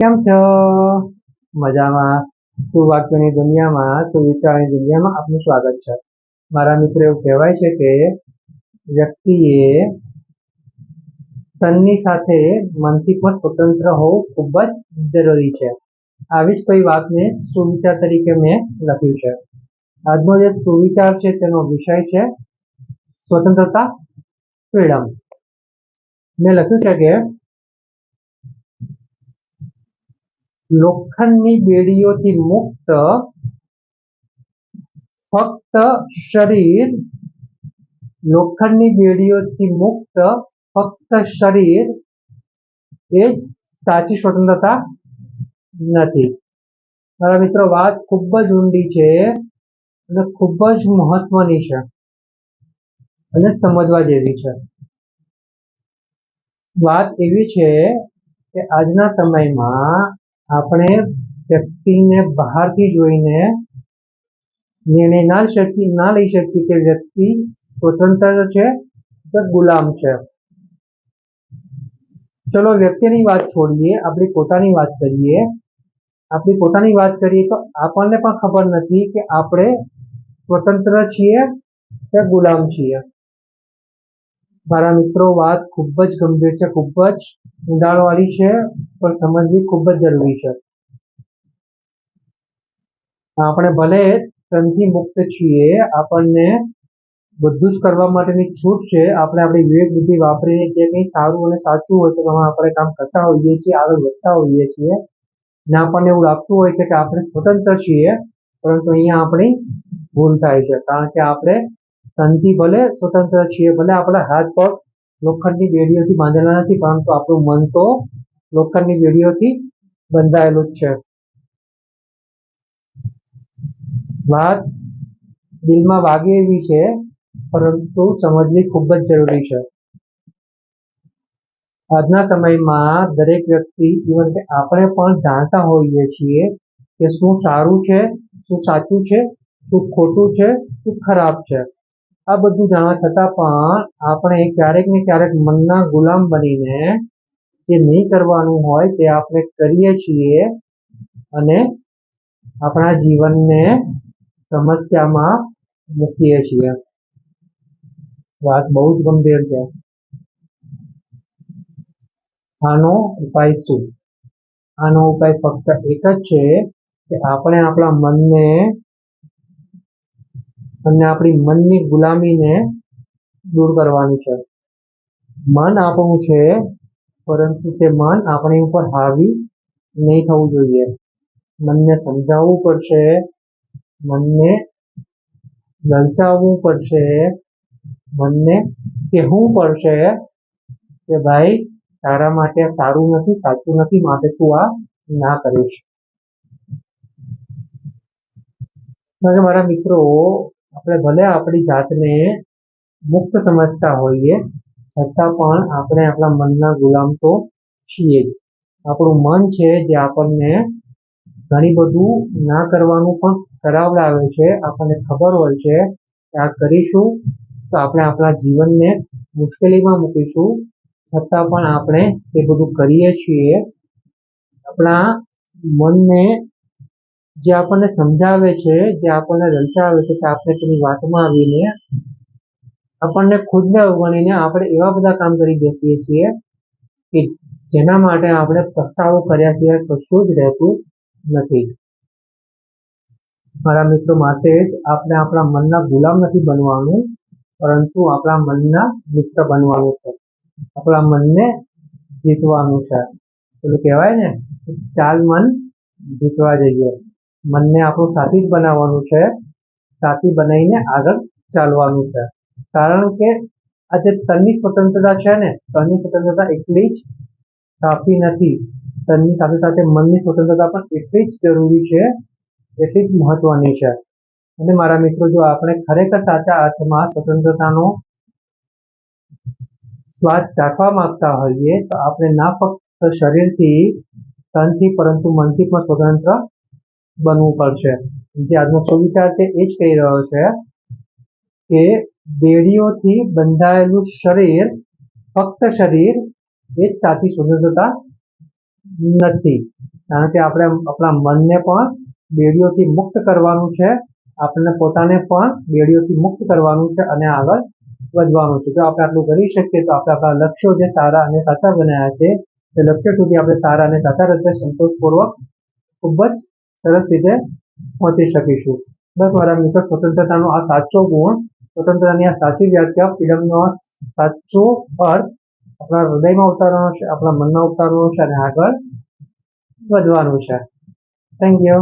કેમ છો? મજામાં. સુવાક્યોની દુનિયામાં, સુવિચારની દુનિયામાં આપનું સ્વાગત છે. મારા મિત્રો એવું કહેવાય છે કે વ્યક્તિએ તનની સાથે મનથી પણ સ્વતંત્ર હોવું ખૂબ જ જરૂરી છે. આવી જ કોઈ વાતને સુવિચાર તરીકે મેં લખ્યું છે. આજનો જે સુવિચાર છે તેનો વિષય છે સ્વતંત્રતા, ફ્રીડમ. મેં લખ્યું છે કે લોખંડની બેડીઓથી મુક્ત ફક્ત શરીર, લોખંડની બેડીઓથી મુક્ત ફક્ત શરીર એ સાચી સ્વતંત્રતા નથી. મારા મિત્રો, વાત ખૂબ જ ઊંડી છે અને ખૂબ જ મહત્વની છે અને સમજવા જેવી છે. વાત એવી છે કે આજના સમયમાં આપણે વ્યક્તિને બહારથી જોઈને નિર્ણય ના શકી, ના લઈ શકીએ કે વ્યક્તિ સ્વતંત્ર છે કે ગુલામ છે. ચલો વ્યક્તિની વાત છોડીએ, આપણી પોતાની વાત કરીએ. આપણી પોતાની વાત કરીએ તો આપણને પણ ખબર નથી કે આપણે સ્વતંત્ર છીએ કે ગુલામ છીએ. મારા મિત્રો, વાત ખૂબ જ ગંભીર છે, ખૂબ જ ઊંડાણવાળી છે, પણ સમજવી ખૂબ જ જરૂરી છે. આપણે ભલે તનથી મુક્ત છીએ, આપણને બધું જ કરવા માટેની છૂટ છે, આપણે આપણી વિવેક બુદ્ધિ વાપરીને જે કંઈ સારું અને સાચું હોય તો આપણે કામ કરતા હોઈએ છીએ, આગળ વધતા હોઈએ છીએ. ને આપણને એવું લાગતું હોય છે કે આપણે સ્વતંત્ર છીએ, પરંતુ અહીંયા આપણી ભૂલ થાય છે, કારણ કે આપણે તનથી ભલે, સ્વતંત્ર છીએ, ભલે આપણા હાથ પગ લોખંડની બેડીઓથી બાંધેલા નથી, પરંતુ આપણું મન તો લોખંડની બેડીઓથી બંધાયેલું જ છે. વાત દિલમાં વાગે એવી છે, પરંતુ સમજવી ખૂબ જ જરૂરી છે. આજના સમયમાં દરેક વ્યક્તિ ઇવન કે આપણે પણ જાણતા હોઈએ છીએ કે શું સારું છે, શું સાચું છે, શું ખોટું છે, શું ખરાબ છે. આ બધું જાણવા છતાં પણ આપણે ક્યારેક ને ક્યારેક મનના ગુલામ બનીને જે નહીં કરવાનું હોય તે આપણે કરીએ છીએ અને આપણા જીવનને સમસ્યામાં મૂકીએ છીએ. વાત બહુ જ ગંભીર છે. આનો ઉપાય શું? આનો ઉપાય ફક્ત એક જ છે કે આપણે આપણા મનને અને આપણી મનની ગુલામીને દૂર કરવાની છે. મન આપણું છે, પરંતુ તે મન આપણી ઉપર હાવી નહીં થવું જોઈએ. મનને સમજાવવું પડશે, મનને લલચાવવું પડશે, મનને કહેવું પડશે કે ભાઈ, તારા માટે સારું નથી, સાચું નથી, માટે તું આ ના કરીશ. કારણ મારા મિત્રો આપણે ભલે આપણી જાતને મુક્ત સમજતા હોઈએ, છતાં પણ આપણે આપણા મનના ગુલામ તો છીએ જ. આપણું મન છે જે આપણને ઘણી બધું ના કરવાનું પણ કરાવડાવે છે. આપણને ખબર હોય છે કે આ કરીશું તો આપણે આપણા જીવનને મુશ્કેલીમાં મૂકીશું. છતાં પણ આપણે એ બધું કરીએ છીએ. આપણા મનને જે આપણને સમજાવે છે, જે આપણને લલચાવે છે કે આપણે તેની વાતમાં આવીને આપણને ખુદને અવગણીને આપણે એવા બધા કામ કરી બેસીએ છીએ કે જેના માટે આપણે પસ્તાવો કર્યા સિવાય કશું જ રહેતું નથી. મારા મિત્રો, માટે જ આપણે આપણા મનના ગુલામ નથી બનવાનું, પરંતુ આપણા મનના મિત્ર બનવાનું છે. આપણા મનને જીતવાનું છે. પેલું કહેવાય ને, ચાલ મન જીતવા જઈએ. મનને આપણું સાથી જ બનાવવાનું છે. સાથી બનાવીને આગળ ચાલવાનું છે. કારણ કે આ જે તનની સ્વતંત્રતા છે ને, તનની સ્વતંત્રતા એટલી જ કાફી નથી. તનની સાથે સાથે મનની સ્વતંત્રતા પણ એટલી જ જરૂરી છે, એટલી જ મહત્વની છે. અને મારા મિત્રો, જો આપણે ખરેખર સાચા અર્થમાં સ્વતંત્રતાનો સ્વાદ ચાખવા માંગતા હોઈએ, તો આપણે ના ફક્ત શરીરથી, તનથી, પરંતુ મનથી પણ સ્વતંત્ર બનવું પડશે. જે આજનો સુવિચાર છે, એ જ કહી રહ્યો છે કે બેડીઓથી બંધાયેલું શરીર, ફક્ત શરીર, એ જ સાચી સ્વતંત્રતા નથી. કારણ કે આપણે આપણા મનને પણ બેડીઓથી મુક્ત કરવાનું છે, આપણને પોતાને પણ બેડીઓથી મુક્ત કરવાનું છે અને આગળ વધવાનું છે. જો આપણે આટલું કરી શકીએ, તો આપણે આપણા લક્ષ્યો જે સારા અને સાચા બનાવ્યા છે, તે લક્ષ્ય સુધી આપણે સારા અને સાચા રીતે સંતોષપૂર્વક ખૂબ જ સરસ રીતે પહોંચી શકીશું. બસ, મારા મિત્રો, સ્વતંત્રતાનો આ સાચો ગુણ, સ્વતંત્રતાની આ સાચી વ્યાખ્યા, ફ્રીડમનો આ સાચો અર્થ આપણા હૃદયમાં ઉતારવાનો છે, આપણા મનમાં ઉતારવાનો છે અને આગળ વધવાનું છે. Thank you